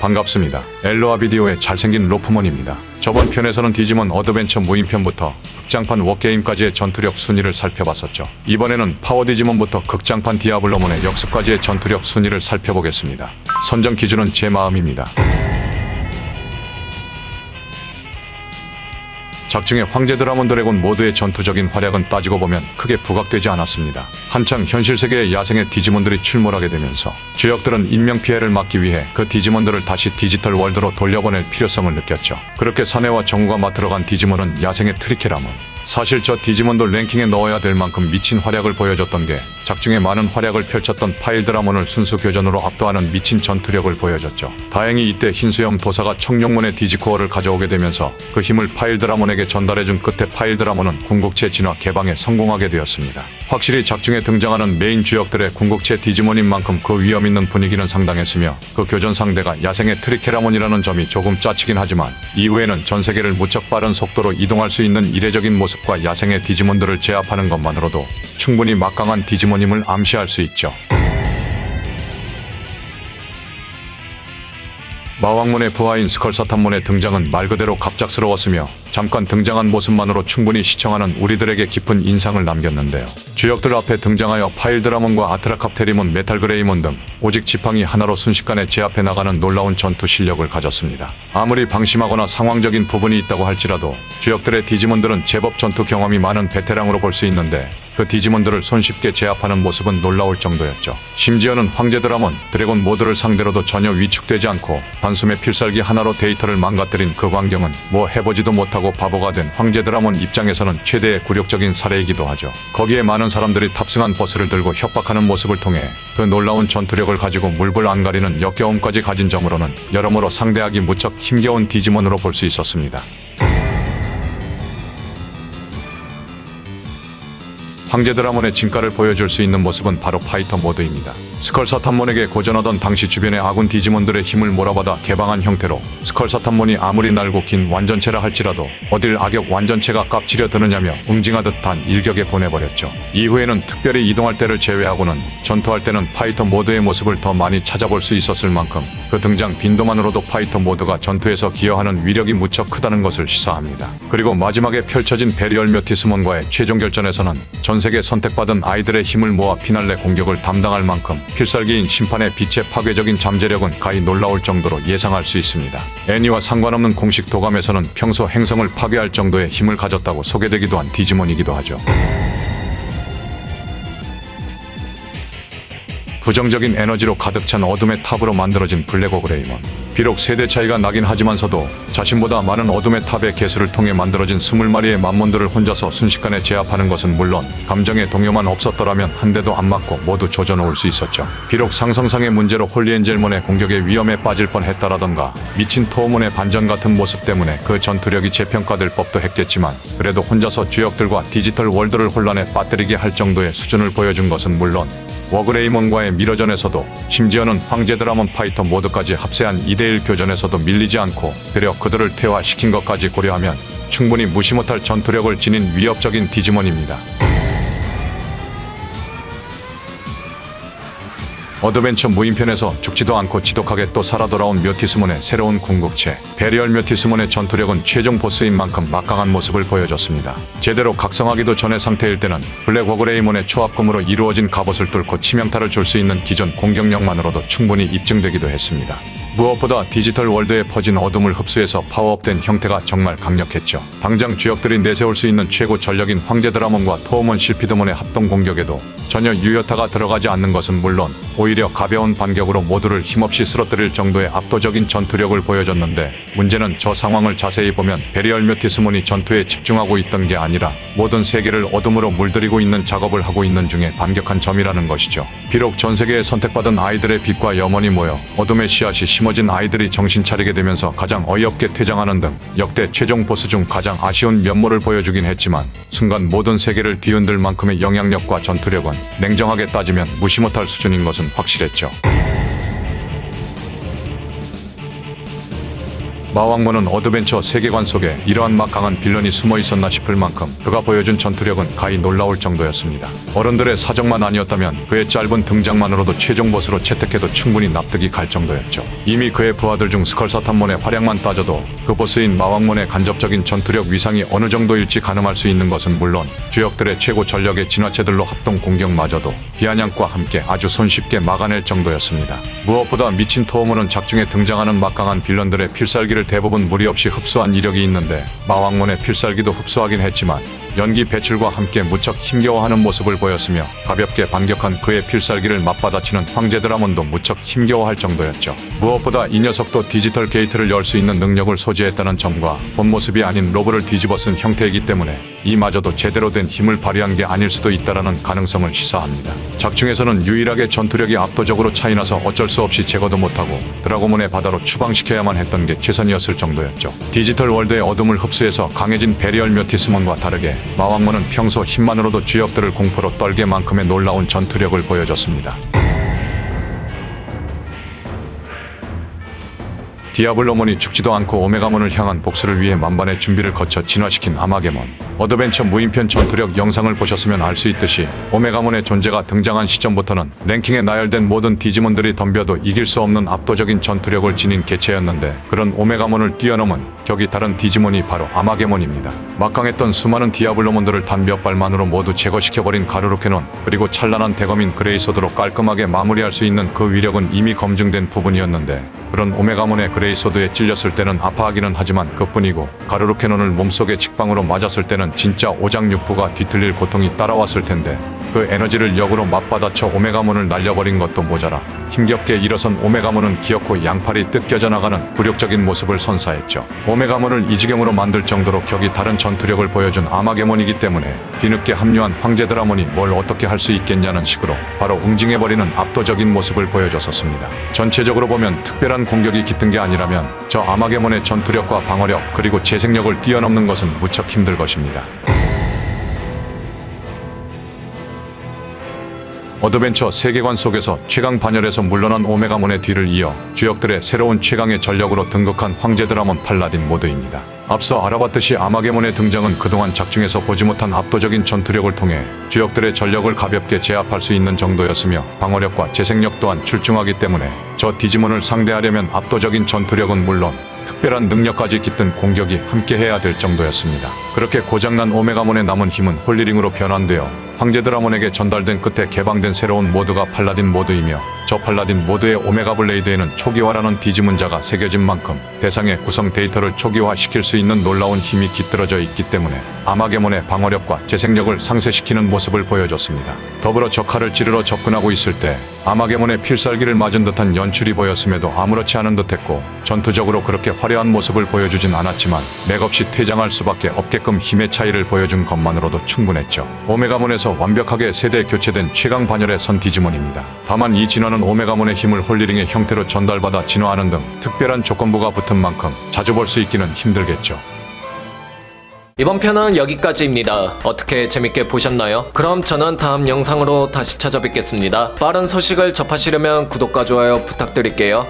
반갑습니다. 엘로아 비디오의 잘생긴 로프몬입니다. 저번 편에서는 디지몬 어드벤처 무인편부터 극장판 워게임까지의 전투력 순위를 살펴봤었죠. 이번에는 파워 디지몬부터 극장판 디아블로몬의 역습까지의 전투력 순위를 살펴보겠습니다. 선정 기준은 제 마음입니다. 작중의 황제 드라몬 드래곤 모두의 전투적인 활약은 따지고 보면 크게 부각되지 않았습니다. 한창 현실 세계의 야생의 디지몬들이 출몰하게 되면서 주역들은 인명 피해를 막기 위해 그 디지몬들을 다시 디지털 월드로 돌려보낼 필요성을 느꼈죠. 그렇게 사내와 정우가 맡으러 간 디지몬은 야생의 트리케라몬. 사실 저 디지몬도 랭킹에 넣어야 될 만큼 미친 활약을 보여줬던 게 작중에 많은 활약을 펼쳤던 파일 드라몬을 순수 교전으로 압도하는 미친 전투력을 보여줬죠. 다행히 이때 흰수염 도사가 청룡문의 디지코어를 가져오게 되면서 그 힘을 파일 드라몬에게 전달해준 끝에 파일 드라몬은 궁극체 진화 개방에 성공하게 되었습니다. 확실히 작중에 등장하는 메인 주역들의 궁극체 디지몬인 만큼 그 위험 있는 분위기는 상당했으며 그 교전 상대가 야생의 트리케라몬이라는 점이 조금 짜치긴 하지만 이후에는 전 세계를 무척 빠른 속도로 이동할 수 있는 이례적인 모습과 야생의 디지몬들을 제압하는 것만으로도 충분히 막강한 디지몬 임을 암시할 수 있죠. 마왕문의 부하인 스컬사탄문의 등장은 말 그대로 갑작스러웠으며 잠깐 등장한 모습만으로 충분히 시청하는 우리들에게 깊은 인상을 남겼는데요. 주역들 앞에 등장하여 파일 드라몬과 아트라캅테리몬, 메탈 그레이몬 등 오직 지팡이 하나로 순식간에 제압해 나가는 놀라운 전투 실력을 가졌습니다. 아무리 방심하거나 상황적인 부분이 있다고 할지라도 주역들의 디지몬들은 제법 전투 경험이 많은 베테랑으로 볼 수 있는데 그 디지몬들을 손쉽게 제압하는 모습은 놀라울 정도였죠. 심지어는 황제 드라몬, 드래곤 모드를 상대로도 전혀 위축되지 않고 단숨에 필살기 하나로 데이터를 망가뜨린 그 광경은 뭐 해보지도 못하고 바보가 된 황제 드라몬 입장에서는 최대의 굴욕적인 사례이기도 하죠. 거기에 많은 사람들이 탑승한 버스를 들고 협박하는 모습을 통해 그 놀라운 전투력을 가지고 물불 안 가리는 역겨움까지 가진 점으로는 여러모로 상대하기 무척 힘겨운 디지몬으로 볼 수 있었습니다. 황제 드라몬의 진가를 보여줄 수 있는 모습은 바로 파이터 모드입니다. 스컬사탄몬에게 고전하던 당시 주변의 아군 디지몬들의 힘을 몰아받아 개방한 형태로 스컬사탄몬이 아무리 날고 긴 완전체라 할지라도 어딜 악역 완전체가 깝치려 드느냐며 웅징하듯 단 일격에 보내버렸죠. 이후에는 특별히 이동할 때를 제외하고는 전투할 때는 파이터 모드의 모습을 더 많이 찾아볼 수 있었을 만큼 그 등장 빈도만으로도 파이터 모드가 전투에서 기여하는 위력이 무척 크다는 것을 시사합니다. 그리고 마지막에 펼쳐진 베리얼 묘티스몬과의 최종 결전에서는 전 세계 선택받은 아이들의 힘을 모아 피날레 공격을 담당할 만큼 필살기인 심판의 빛의 파괴적인 잠재력은 가히 놀라울 정도로 예상할 수 있습니다. 애니와 상관없는 공식 도감에서는 평소 행성을 파괴할 정도의 힘을 가졌다고 소개되기도 한 디지몬이기도 하죠. 부정적인 에너지로 가득 찬 어둠의 탑으로 만들어진 블랙오 그레이몬. 비록 세대 차이가 나긴 하지만서도 자신보다 많은 어둠의 탑의 개수를 통해 만들어진 20마리의 만몬들을 혼자서 순식간에 제압하는 것은 물론 감정의 동요만 없었더라면 한 대도 안 맞고 모두 조져놓을 수 있었죠. 비록 상성상의 문제로 홀리엔젤몬의 공격에 위험에 빠질 뻔했다라던가 미친 토어몬의 반전 같은 모습 때문에 그 전투력이 재평가될 법도 했겠지만 그래도 혼자서 주역들과 디지털 월드를 혼란에 빠뜨리게 할 정도의 수준을 보여준 것은 물론 워그레이몬과의 미러전에서도 심지어는 황제 드라몬 파이터 모드까지 합세한 2대1 교전에서도 밀리지 않고 되려 그들을 퇴화시킨 것까지 고려하면 충분히 무시 못할 전투력을 지닌 위협적인 디지몬입니다. 어드벤처 무인편에서 죽지도 않고 지독하게 또 살아 돌아온 묘티스몬의 새로운 궁극체 베리얼 묘티스몬의 전투력은 최종 보스인 만큼 막강한 모습을 보여줬습니다. 제대로 각성하기도 전의 상태일 때는 블랙 워그레이몬의 초합금으로 이루어진 갑옷을 뚫고 치명타를 줄 수 있는 기존 공격력만으로도 충분히 입증되기도 했습니다. 무엇보다 디지털 월드에 퍼진 어둠을 흡수해서 파워업된 형태가 정말 강력했죠. 당장 주역들이 내세울 수 있는 최고 전력인 황제 드라몬과 토어몬 실피드몬의 합동 공격에도 전혀 유효타가 들어가지 않는 것은 물론 오히려 가벼운 반격으로 모두를 힘없이 쓰러뜨릴 정도의 압도적인 전투력을 보여줬는데 문제는 저 상황을 자세히 보면 베리얼 묘티스몬이 전투에 집중하고 있던 게 아니라 모든 세계를 어둠으로 물들이고 있는 작업을 하고 있는 중에 반격한 점이라는 것이죠. 비록 전 세계에 선택받은 아이들의 빛과 염원이 모여 어둠의 씨앗이 심 어진 아이들이 정신 차리게 되면서 가장 어이없게 퇴장하는 등 역대 최종 보스 중 가장 아쉬운 면모를 보여주긴 했지만 순간 모든 세계를 뒤흔들 만큼의 영향력과 전투력은 냉정하게 따지면 무시 못할 수준인 것은 확실했죠. 마왕모는 어드벤처 세계관 속에 이러한 막강한 빌런이 숨어 있었나 싶을 만큼 그가 보여준 전투력은 가히 놀라울 정도였습니다. 어른들의 사정만 아니었다면 그의 짧은 등장만으로도 최종 보스로 채택해도 충분히 납득이 갈 정도였죠. 이미 그의 부하들 중 스컬사탄몬의 활약만 따져도 그 보스인 마왕몬의 간접적인 전투력 위상이 어느 정도일지 가늠할 수 있는 것은 물론 주역들의 최고 전력의 진화체들로 합동 공격마저도 비아냥과 함께 아주 손쉽게 막아낼 정도였습니다. 무엇보다 미친 토어모는 작중에 등장하는 막강한 빌런들의 필살기를 대부분 무리 없이 흡수한 이력이 있는데 마왕몬의 필살기도 흡수하긴 했지만 연기 배출과 함께 무척 힘겨워하는 모습을 보였으며 가볍게 반격한 그의 필살기를 맞받아치는 황제 드라몬도 무척 힘겨워할 정도였죠. 무엇보다 이 녀석도 디지털 게이트를 열 수 있는 능력을 소지했다는 점과 본 모습이 아닌 로브를 뒤집어 쓴 형태이기 때문에 이마저도 제대로 된 힘을 발휘한 게 아닐 수도 있다라는 가능성을 시사합니다. 작중에서는 유일하게 전투력이 압도적으로 차이나서 어쩔 수 없이 제거도 못하고 드라고몬의 바다로 추방시켜야만 했던 게 최선이 었을 정도였죠. 디지털 월드의 어둠을 흡수해서 강해진 베리얼 묘티스몬과 다르게 마왕문은 평소 힘만으로도 주역들을 공포로 떨게 만큼의 놀라운 전투력을 보여줬습니다. 디아블로몬이 죽지도 않고 오메가몬을 향한 복수를 위해 만반의 준비를 거쳐 진화시킨 아마게몬. 어드벤처 무인편 전투력 영상을 보셨으면 알 수 있듯이 오메가몬의 존재가 등장한 시점부터는 랭킹에 나열된 모든 디지몬들이 덤벼도 이길 수 없는 압도적인 전투력을 지닌 개체였는데 그런 오메가몬을 뛰어넘은 격이 다른 디지몬이 바로 아마게몬입니다. 막강했던 수많은 디아블로몬들을 단 몇 발만으로 모두 제거시켜버린 가르루케논 그리고 찬란한 대검인 그레이소드로 깔끔하게 마무리할 수 있는 그 위력은 이미 검증된 부분이었는데 그런 오메가몬의 그레이소드에 찔렸을 때는 아파하기는 하지만 그뿐이고 가르루케논을 몸속에 직방으로 맞았을 때는 진짜 오장육부가 뒤틀릴 고통이 따라왔을 텐데 그 에너지를 역으로 맞받아쳐 오메가몬을 날려버린 것도 모자라 힘겹게 일어선 오메가몬은 기어코 양팔이 뜯겨져 나가는 굴욕적인 모습을 선사했죠. 오메가몬을 이 지경으로 만들 정도로 격이 다른 전투력을 보여준 아마게몬이기 때문에 뒤늦게 합류한 황제 드라몬이 뭘 어떻게 할 수 있겠냐는 식으로 바로 응징해버리는 압도적인 모습을 보여줬었습니다. 전체적으로 보면 특별한 공격이 깃든 게 아니라면 저 아마게몬의 전투력과 방어력 그리고 재생력을 뛰어넘는 것은 무척 힘들 것입니다. 어드벤처 세계관 속에서 최강 반열에서 물러난 오메가몬의 뒤를 이어 주역들의 새로운 최강의 전력으로 등극한 황제 드라몬 팔라딘 모드입니다. 앞서 알아봤듯이 아마게몬의 등장은 그동안 작중에서 보지 못한 압도적인 전투력을 통해 주역들의 전력을 가볍게 제압할 수 있는 정도였으며 방어력과 재생력 또한 출중하기 때문에 저 디지몬을 상대하려면 압도적인 전투력은 물론 특별한 능력까지 깃든 공격이 함께해야 될 정도였습니다. 그렇게 고장난 오메가몬의 남은 힘은 홀리링으로 변환되어 황제 드라몬에게 전달된 끝에 개방된 새로운 모드가 팔라딘 모드이며 저 팔라딘 모드의 오메가 블레이드에는 초기화라는 디지문자가 새겨진 만큼 대상의 구성 데이터를 초기화시킬 수 있는 놀라운 힘이 깃들어져 있기 때문에 아마게몬의 방어력과 재생력을 상쇄시키는 모습을 보여줬습니다. 더불어 적칼을 찌르러 접근하고 있을 때 아마게몬의 필살기를 맞은 듯한 연출이 보였음에도 아무렇지 않은 듯했고 전투적으로 그렇게 화려한 모습을 보여주진 않았지만 맥없이 퇴장할 수밖에 없게끔 힘의 차이를 보여준 것만으로도 충분했죠. 오메가몬에서 완벽하게 세대 교체된 최강 반열의 선 디지몬입니다. 다만 이 진화는 오메가몬의 힘을 홀리링의 형태로 전달받아 진화하는 등 특별한 조건부가 붙은 만큼 자주 볼 수 있기는 힘들겠죠. 이번 편은 여기까지입니다. 어떻게 재밌게 보셨나요? 그럼 저는 다음 영상으로 다시 찾아뵙겠습니다. 빠른 소식을 접하시려면 구독과 좋아요 부탁드릴게요.